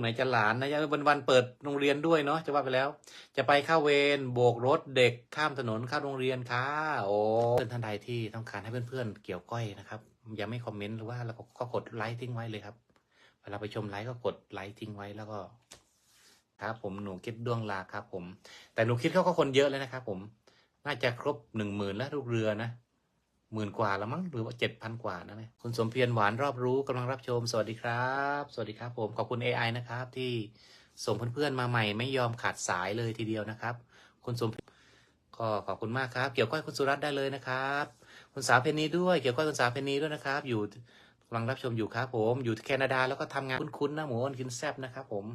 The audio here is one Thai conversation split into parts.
ไหนจะหลานนะวันวันเปิดโรงเรียนด้วยเนาะจะว่าไปแล้ว จะไปเข้าเวรโบกรถเด็กข้ามถนนเข้าโรงเรียนค่ะโอ้เพื่อนท่านใดที่ต้องการให้เพื่อนๆเกี่ยวก้อยนะครับยังไม่คอมเมนต์หรือว่าแล้วก็ก็กดไลค์ทิ้งไว้เลยครับเวลาไปชมไลค์ก็กดไลค์ทิ้งไว้แล้วก็ ครับ ผมหนูคิดดวงลาครับ ผม แต่หนูคิดเขาก็คนเยอะเลยนะครับ ผม น่าจะครบหนึ่งหมื่นแล้วลูกเรือนะ หมื่นกว่าแล้วมั้งหรือว่าเจ็ดพันกว่านะเนี่ยคุณสมเพียรหวานรอบรู้กำลังรับชม สวัสดีครับ สวัสดีครับ ผมขอบคุณ AI นะครับ ที่ส่งเพื่อนๆมาใหม่ ไม่ยอมขาดสายเลยทีเดียวนะครับ คุณสมก็ขอบคุณมากครับ เกี่ยวก้อยคุณสุรัตน์ได้เลยนะครับ คุณสาวเพนนีด้วยเกี่ยวก้อยคุณสาวเพนนีด้วยนะครับ อยู่กำลังรับชมอยู่ครับผมอยู่แคนาดาแล้วก็ทำงานคุ้นๆนะหมูอ้นกินแซบนะครับ ผม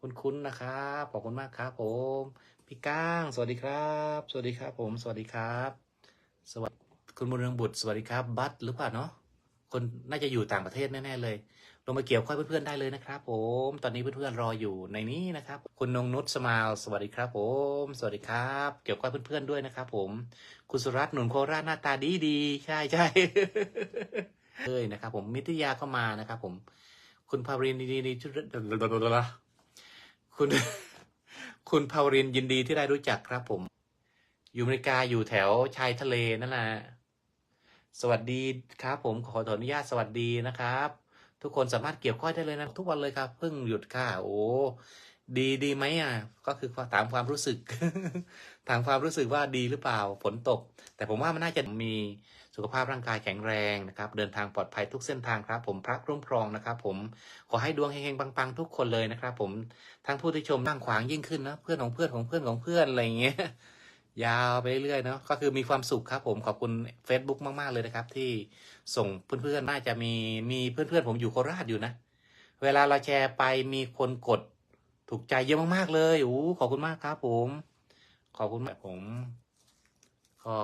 คุ้นๆนะครับขอบคุณมากครับ ผม พี่ก้าง สวัสดีครับ สวัสดีครับ ผม สวัสดีครับ สวัสดี คุณบุญเรืองบุตรสวัสดีครับ บัตหรือเปล่าเนาะคนน่าจะอยู่ต่างประเทศแน่ๆเลย ลงมาเกี่ยวข้อยเพื่อนๆได้เลยนะครับ ผม ตอนนี้เพื่อนๆรออยู่ในนี้นะครับ คุณนงนุชสมายสวัสดีครับ ผม สวัสดีครับ เกี่ยวข้อยเพื่อนๆด้วยนะครับ ผม คุณสุรัตน์หนุนโคราชหน้าตาดีดีใช่ใช่เลยนะครับ ผมมิตรยาเข้ามานะครับ ผม คุณภารินดีดีชุดคุณคุณภาวรินยินดีที่ได้รู้จักครับ ผม อยู่อเมริกาอยู่แถวชายทะเลนั่นแหละ สวัสดีครับผมขออนุญาตสวัสดีนะครับ ทุกคนสามารถเกี่ยวข้อยได้เลยนะ ทุกวันเลยครับเพิ่งหยุดค่ะโอ้ดีดีไหมอะ ก็คือถามความรู้สึก ถามความรู้สึกว่าดีหรือเปล่าฝนตก แต่ผมว่ามันน่าจะมีสุขภาพร่างกายแข็งแรงนะครับ เดินทางปลอดภัยทุกเส้นทางครับ ผมพระคุ้มครองนะครับ ผมขอให้ดวงเฮงๆปังๆ ทุกคนเลยนะครับ ผมทั้งผู้ที่ชมบ้างขวางยิ่งขึ้นนะเพื่อนของเพื่อนของเพื่อนของเพื่อนอะไรอย่างเงี้ย ยาวไปเรื่อยๆเนาะก็คือมีความสุขครับผมขอบคุณ Facebook มาก ๆ เลยนะครับ ที่ส่งเพื่อนๆน่าจะมีมีเพื่อนๆผมอยู่โคราชอยู่นะ เวลาเราแชร์ไปมีคนกดถูกใจเยอะมากๆเลยโอ้ขอบคุณมากครับผม ขอบคุณมากผม ก็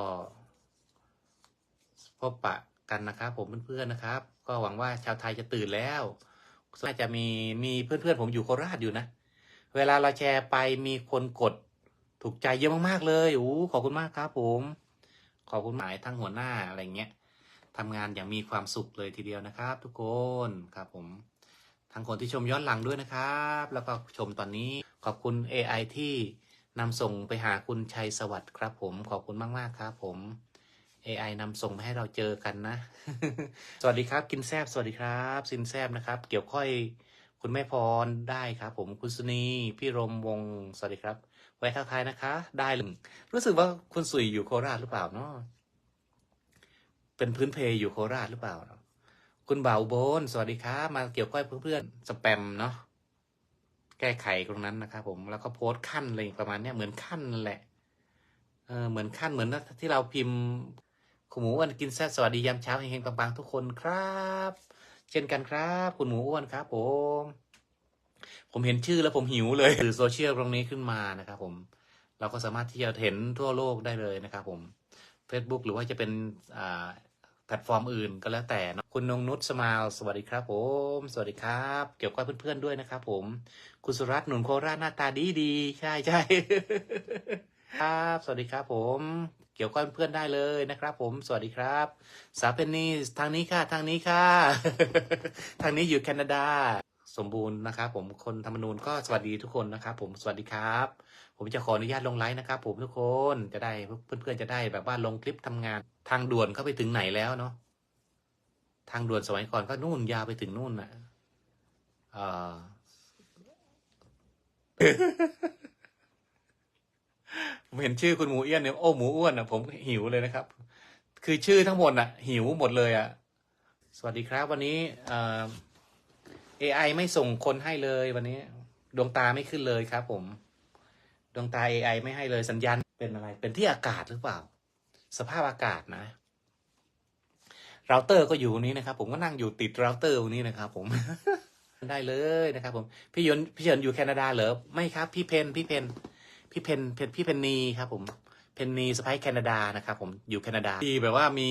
พบปะกันนะครับ ผมเพื่อนๆนะครับ ก็หวังว่าชาวไทยจะตื่นแล้วน่าจะมีมีเพื่อนๆผมอยู่โคราชอยู่นะ เวลาเราแชร์ไปมีคนกด ถูกใจเยอะมากๆเลยโอ้ขอบคุณมากครับผม ขอบคุณหมายทั้งหัวหน้าอะไรเงี้ยทำงานอย่างมีความสุขเลยทีเดียวนะครับ ทุกคนครับผมทั้งคนที่ชมย้อนหลังด้วยนะครับ แล้วก็ชมตอนนี้ขอบคุณ AI ที่นำส่งไปหาคุณชัยสวัสดิ์ครับผมขอบคุณมากๆครับผม AI นำส่งมาให้เราเจอกันนะ สวัสดีครับ กินแซบสวัสดีครับซินแซบนะครับ เกี่ยวค่อยคุณแม่พรได้ครับ ผมคุณสุนีพี่รมวงศ์สวัสดีครับ ไว้ทักทายนะคะ ได้เลยรู้สึกว่าคุณสุยอยู่โคราชหรือเปล่าเนาะเป็นพื้นเพยอยู่โคราชหรือเปล่า คุณบ่าวบนสวัสดีครับมาเกี่ยวก้อยเพื่อนๆสแปมเนาะแก้ไขตรงนั้นนะครับผมแล้วก็โพสต์ขั้นอะไรประมาณเนี้ยเหมือนขั้นแหละเออเหมือนขั้นเหมือนที่เราพิมพ์คุณหมูอ้วนกินแซ่สวัสดียามเช้าเฮงๆปังๆทุกคนครับ เช่นกันครับ คุณหมูอ้วนครับผม ผมเห็นชื่อแล้วผมหิวเลยสื่อโซเชียลตรงนี้ขึ้นมานะครับผมเราก็สามารถที่จะเห็นทั่วโลกได้เลยนะครับผม Facebook หรือว่าจะเป็นแพลตฟอร์มอื่นก็แล้วแต่เนะคุณนงนุชสมายสวัสดีครับ ผม สวัสดีครับ เกี่ยวกับเพื่อนๆด้วยนะครับผม คุณสุรัตน์หนุนโคราชหน้าตาดีดีใช่ใช่ครับ สวัสดีครับผม เกี่ยวกับเพื่อนได้เลยนะครับ ผม สวัสดีครับ สาวเพนนีทางนี้ค่ะ ทางนี้ค่ะ ทางนี้อยู่แคนาดา สมบูรณ์นะครับ ผมคนธรรมนูญก็สวัสดีทุกคนนะครับ ผมสวัสดีครับ ผมจะขออนุญาตลงไลฟ์นะครับ ผมทุกคนจะได้เพื่อนๆจะได้แบบว่าลงคลิปทำงาน ทางด่วนเข้าไปถึงไหนแล้วเนาะทางด่วนสมัยก่อนก็นู่นยาวไปถึงนู่นน่ะเออผมเห็นชื่อคุณหมูเอี้ยนเนี่ยโอ้หมูอ้วนอะผมหิวเลยนะครับ คือชื่อทั้งหมดอะ หิวหมดเลยอะ สวัสดีครับวันนี้ เอ่อ AI ไม่ส่งคนให้เลยวันนี้ ดวงตาไม่ขึ้นเลยครับผม ดวงตา AI ไม่ให้เลยสัญญาณเป็นอะไร เป็นที่อากาศหรือเปล่า สภาพอากาศนะเราเตอร์ก็อยู่นี้นะครับ ผมก็นั่งอยู่ติดเราเตอร์ตรงนี้นะครับ ผมได้เลยนะครับผมพี่ยนพี่เฉินอยู่แคนาดาเหรอไม่ครับ พี่เพนพี่เพนพี่เพนเพนพี่เพนนีครับ ผมเพนนีสไปแคนาดานะครับผมอยู่แคนาดาที่แบบว่ามี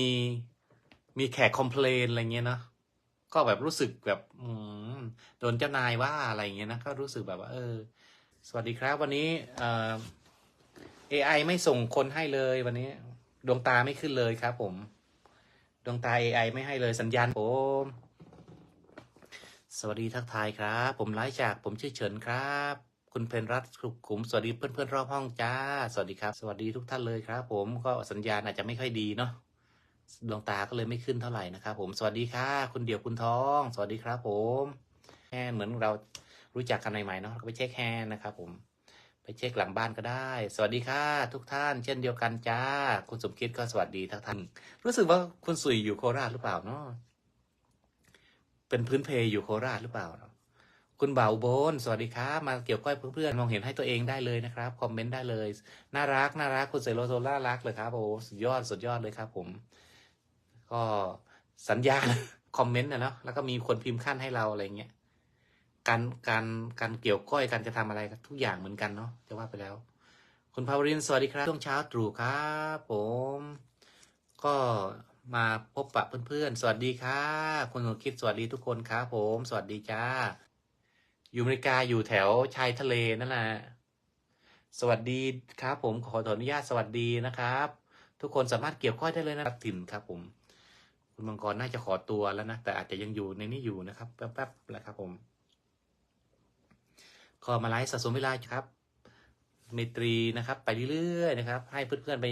มีแขกคอมเพลนอะไรเงี้ยเนาะก็แบบรู้สึกแบบอืม โดนเจ้านายว่าอะไรเงี้ยนะก็รู้สึกแบบว่า เออ สวัสดีครับวันนี้เอ่อ AI ไม่ส่งคนให้เลยวันนี้ ดวงตาไม่ขึ้นเลยครับผม ดวงตา AI ไม่ให้เลยสัญญาณผมสวัสดีทักทายครับ ผมไลฟ์จากผมชื่อเฉินครับ คุณเพนรัตน์สุขุมสวัสดีเพื่อนเพื่อนๆรอบห้องจ้า สวัสดีครับ สวัสดีทุกท่านเลยครับ ผมก็สัญญาณอาจจะไม่ค่อยดีเนาะดวงตาก็เลยไม่ขึ้นเท่าไหร่นะครับผมสวัสดีค่ะ คุณเดี่ยวคุณทอง สวัสดีครับผม แฮนเหมือนเรารู้จักกันใหม่ๆเนาะเราก็ไปเช็คแฮนนะครับผมไปเช็คหลังบ้านก็ได้ สวัสดีค่ะทุกท่าน เช่นเดียวกันจ้า คุณสมคิดก็สวัสดีทุกท่าน รู้สึกว่าคุณสุยอยู่โคราชหรือเปล่าเนาะเป็นพื้นเพยอยู่โคราชหรือเปล่าคุณเบาวอุบนสวัสดีครับมาเกี่ยวก้อยเพื่อนๆมองเห็นให้ตัวเองได้เลยนะครับคอมเมนต์ได้เลย น่ารักน่ารักคุณเซโลโซล่ารักเลยครับโอ้สุดยอดสุดยอดเลยครับ ผม ก็สัญญาคอมเมนต์นะเนาะแล้วก็มีคนพิมพ์ขั้นให้เราอะไรเงี้ย การการการเกี่ยวก้อยการจะทำอะไรทุกอย่างเหมือนกันเนาะจะว่าไปแล้ว คุณภาวรินสวัสดีครับ ช่วงเช้าตรู่ครับผม ก็มาพบปะเพื่อนๆ สวัสดีค่ะคุณหนูคิดสวัสดีทุกคนครับผม สวัสดีจ้า อยู่อเมริกาอยู่แถวชายทะเลนั่นแหละสวัสดีครับ ผมขอขออนุญาตสวัสดีนะครับ ทุกคนสามารถเกี่ยวข้อยได้เลยนะครับถิ่นครับผม คุณมังกรน่าจะขอตัวแล้วนะแต่อาจจะยังอยู่ในนี้อยู่นะครับ แป๊บๆแหละครับผม ขอมาไลฟ์สะสมเวลาครับเมตรีนะครับ ไปเรื่อยๆนะครับ ให้เพื่อนๆไป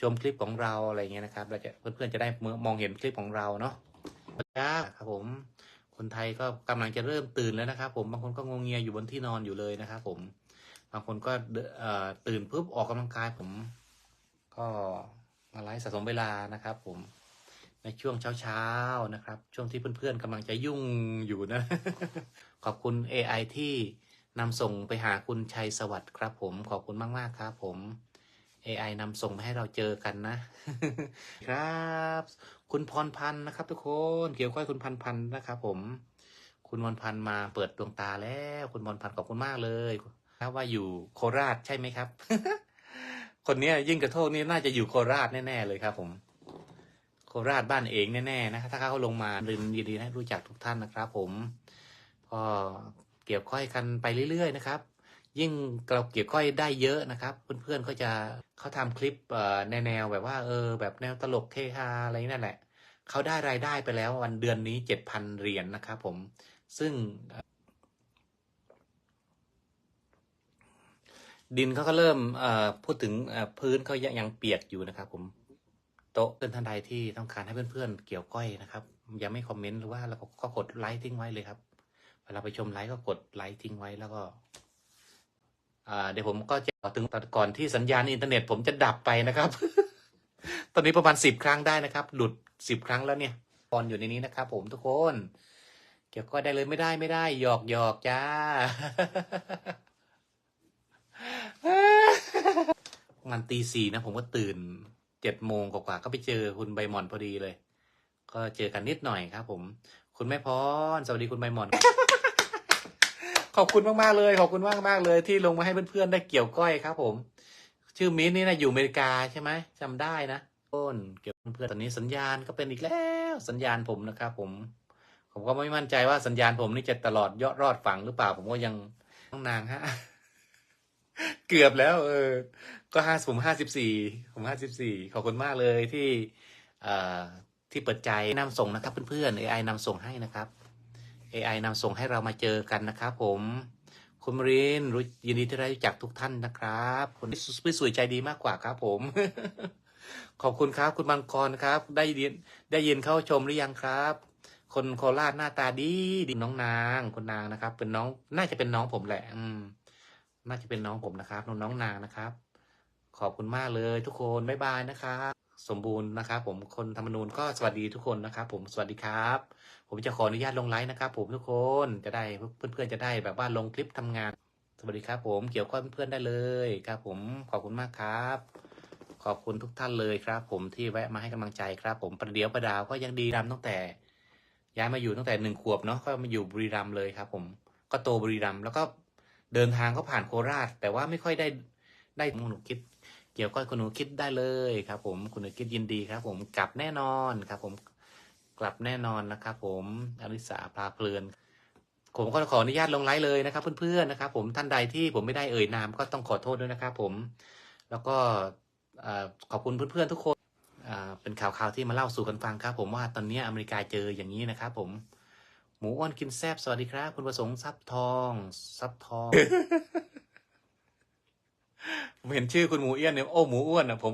ชมคลิปของเราอะไรเงี้ยนะครับเราจะเพื่อนๆจะได้มองเห็นคลิปของเราเนาะครับผมคนไทยก็กำลังจะเริ่มตื่นแล้วนะครับ ผมบางคนก็งงเงียอยู่บนที่นอนอยู่เลยนะครับ ผม บางคนก็ตื่นปุ๊บออกกำลังกายผม ก็มาไลฟ์สะสมเวลานะครับ ผมในช่วงเช้าๆนะครับ ช่วงที่เพื่อนๆกำลังจะยุ่งอยู่นะ ขอบคุณ AI ที่ นำส่งไปหาคุณชัยสวัสดิ์ครับ ผมขอบคุณมาก ๆ ครับ ผม AI นำส่งมาให้เราเจอกันนะ ครับ คุณพรพันธ์นะครับ ทุกคนเกี่ยวก้อยคุณพันพันธ์นะครับ ผม คุณพรพันธ์มาเปิดดวงตาแล้ว คุณพรพันธ์ขอบคุณมากเลยครับว่าอยู่โคราชใช่ไหมครับ คนนี้ยิ่งกระโทษนี่น่าจะอยู่โคราชแน่ๆเลยครับ ผม โคราชบ้านเองแน่ๆนะถ้าเขาลงมาเรียนยินดีให้รู้จักทุกท่านนะครับ ผมก็ เกี่ยวข้อยกันไปเรื่อยๆนะครับ ยิ่งเราเกี่ยวก้อยได้เยอะนะครับ เพื่อนๆก็จะเขาทำคลิปในแนวแบบว่าเออแบบแนวตลกเฮฮาอะไรนั่นแหละเขาได้รายได้ไปแล้ววันเดือนนี้เจ็ดพันเหรียญนะครับผมซึ่งดินเขาก็เริ่มพูดถึงพื้นเขายังยังเปียกอยู่นะครับ ผมโต๊ะเพื่อนท่านใดที่ต้องการให้เพื่อนๆเกี่ยวก้อยนะครับยังไม่คอมเมนต์หรือว่าเราก็กดไลค์ทิ้งไว้เลยครับ เวลาไปชมไลฟ์ก็กดไลค์ทิ้งไว้แล้วก็เดี๋ยวผมก็จะถึงตอนก่อนที่สัญญาณอินเทอร์เน็ต ผมจะดับไปนะครับ ตอนนี้ประมาณสิบครั้งได้นะครับ หลุดสิบครั้งแล้วเนี่ยตอนอยู่ในนี้นะครับ ผมทุกคน เกี่ยวก็ได้เลยไม่ได้ไม่ได้ หยอกหยอกจ้า งานตีสี่นะ ผมก็ตื่นเจ็ดโมงกว่าๆก็ไปเจอคุณใบหมอนพอดีเลย ก็เจอกันนิดหน่อยครับ ผม คุณแม่พรสวัสดีคุณใบหมอน ขอบคุณมากๆเลย ขอบคุณมากมากๆเลย ที่ลงมาให้เพื่อนๆได้เกี่ยวก้อยครับ ผม ชื่อมิ้นนี่นะอยู่อเมริกาใช่ไหมจำได้นะต้นเกี่ยวกับเพื่อนตอนนี้สัญญาณก็เป็นอีกแล้วสัญญาณผมนะครับ ผม ผมก็ไม่มั่นใจว่าสัญญาณผมนี่จะตลอดยอดรอดฝังหรือเปล่า ผมก็ยังต้องนางฮะเกือบแล้ว เออ ก็ห้าผมห้าสิบสี่ผมห้าสิบสี่ขอบคุณมากเลยที่ เอ่อ ที่เปิดใจนำส่งนะครับเพื่อนๆ AI นำส่งให้นะครับ AI นำส่งให้เรามาเจอกันนะครับผมคุณมรินรู้ยินดีที่ได้รู้จักทุกท่านนะครับคนที่สวยใจดีมากกว่าครับผม ขอบคุณครับคุณมังกรครับ ได้ยินได้ยินเข้าชมหรือยังครับ คนโคราชหน้าตาดีดีน้องนางคุณนางนะครับ เป็นน้องน่าจะเป็นน้องผมแหละ อืม น่าจะเป็นน้องผมนะครับน้องน้องนางนะครับ ขอบคุณมากเลยทุกคนบ๊ายบายนะครับ สมบูรณ์นะครับ ผมคนธรรมนูญก็สวัสดีทุกคนนะครับ ผมสวัสดีครับ ผมจะขออนุญาตลงไลฟ์นะครับ ผมทุกคนจะได้เพื่อนๆจะได้แบบว่าลงคลิปทำงาน สวัสดีครับ ผมเกี่ยวข้องเพื่อนๆได้เลยครับ ผมขอบคุณมากครับ ขอบคุณทุกท่านเลยครับ ผมที่แวะมาให้กำลังใจครับ ผมประเดี๋ยวประดาวก็ยังดีรำตั้งแต่ย้ายมาอยู่ตั้งแต่หนึ่งขวบเนาะก็มาอยู่บุรีรัมย์เลยครับ ผมก็โตบุรีรัมย์แล้วก็เดินทางก็ผ่านโคราช แต่ว่าไม่ค่อยได้ได้คุณหนูคิด เกี่ยวก็คุณหนูคิดได้เลยครับ ผมคุณหนูคิดยินดีครับ ผมกลับแน่นอนครับ ผมกลับแน่นอนนะครับ ผมอริสาพาเพลินผมก็ขออนุญาตลงไลฟ์เลยนะครับ เพื่อนๆนะครับ ผมท่านใดที่ผมไม่ได้เอ่ยนามก็ต้องขอโทษด้วยนะครับ ผม แล้วก็ขอบคุณเพื่อนๆทุกคนเป็นข่าวๆที่มาเล่าสู่กันฟังครับ ผมว่าตอนนี้อเมริกาเจออย่างนี้นะครับ ผม หมูอ้วนกินแซบสวัสดีครับ คุณประสงค์ซับทองซับทอง ผมเห็นชื่อคุณหมูเอี้ยนเนี่ยโอ้หมูอ้วนอะผม